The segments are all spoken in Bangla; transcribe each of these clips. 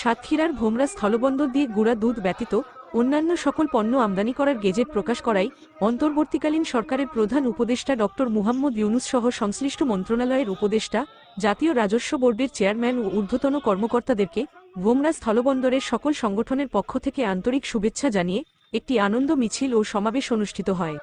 সাতক্ষীরার ভোমরা স্থলবন্দর দিয়ে গুড়া দুধ ব্যতীত অন্যান্য সকল পণ্য আমদানি করার গেজেট প্রকাশ করাই অন্তর্বর্তীকালীন সরকারের প্রধান উপদেষ্টা ডক্টর মুহাম্মদ ইউনুস সহ সংশ্লিষ্ট মন্ত্রণালয়ের উপদেষ্টা, জাতীয় রাজস্ব বোর্ডের চেয়ারম্যান ও ঊর্ধ্বতন কর্মকর্তাদেরকে ভোমরা স্থলবন্দরের সকল সংগঠনের পক্ষ থেকে আন্তরিক শুভেচ্ছা জানিয়ে একটি আনন্দ মিছিল ও সমাবেশ অনুষ্ঠিত হয়।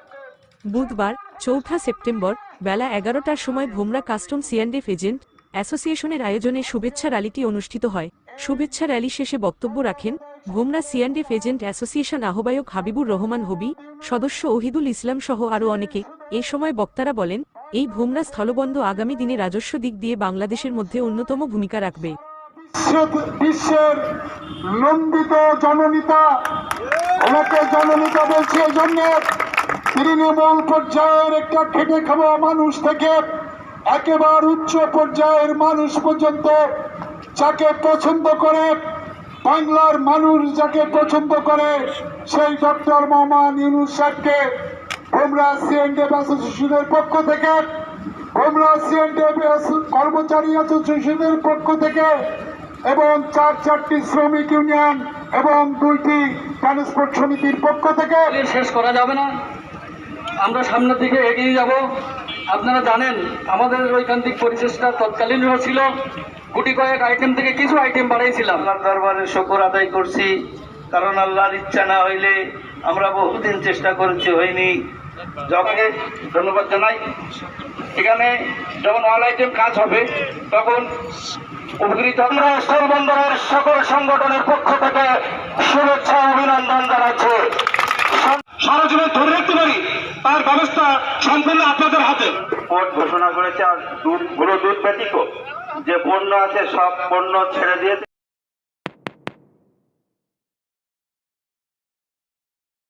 বুধবার, চৌঠা সেপ্টেম্বর, বেলা এগারোটার সময় ভোমরা কাস্টম সিঅ্যান্ডএফ এজেন্ট অ্যাসোসিয়েশনের আয়োজনে শুভেচ্ছা র্যালিটি অনুষ্ঠিত হয়। শুভেচ্ছা র্যালি শেষে বক্তব্য রাখেন ভোমরা সিঅ্যান্ডএফ এজেন্ট অ্যাসোসিয়েশন আহ্বায়ক হাবিবুর রহমান হবি, সদস্য ওহিদুল ইসলাম সহ আরও অনেকে। এ সময় বক্তারা বলেন, এই ভোমরা স্থলবন্ধ আগামী দিনে রাজস্ব দিক দিয়ে বাংলাদেশের মধ্যে অন্যতম ভূমিকা রাখবে। বিশ্বের নন্দিত জননীতা ওনাকে জননীতা বলছে জন্য তৃণমূল পর্যায়ের একটা খেটে খাওয়া মানুষ থেকে একেবারে উচ্চ পর্যায়ের মানুষ পর্যন্ত যাকে পছন্দ করে, বাংলার মানুষ যাকে পছন্দ করে, সেই ডক্টর মোহাম্মদ ইউনুস সাহেবকে ভোমরা সিএনডেভ অ্যাসোসিয়েশনের পক্ষ থেকে ভোমরা সিএনডেভ কর্মচারী অ্যাসোসিয়েশনের পক্ষ থেকে এবং চার চারটি শ্রমিক ইউনিয়ন এবং দুইটি ট্রান্সপোর্ট সমিতির পক্ষ থেকে শেষ করা যাবে না। আমরা সামনের দিকে এগিয়ে যাব। আপনারা জানেন, আমাদের ঐকান্তিক পরিচেষ্টা তৎকালীন ছিল গুটি কয়েক আইটেম থেকে কিছু আইটেম বাড়াইছিলাম। আল্লাহর দরবারে শকর আদায় করছি, কারণ আল্লাহর ইচ্ছা না হইলে আমরা বহুদিন চেষ্টা করেছি, হয়নি। জগকে ধন্যবাদ জানাই। এখানে যখন অল আইটেম কাজ হবে, তখন উপকৃত আমরা স্থলবন্দরের সকল সংগঠনের পক্ষ থেকে শুভেচ্ছা, অভিনন্দন জানাচ্ছি। সারা জীবন ধরে রাখতে পারি, তার ব্যবস্থা সম্পূর্ণ আপনাদের হাতে। বোর্ড ঘোষণা করেছে আর দুধগুলো দুধ ব্যতীত, যে পণ্য আছে সব পণ্য ছেড়ে দিয়ে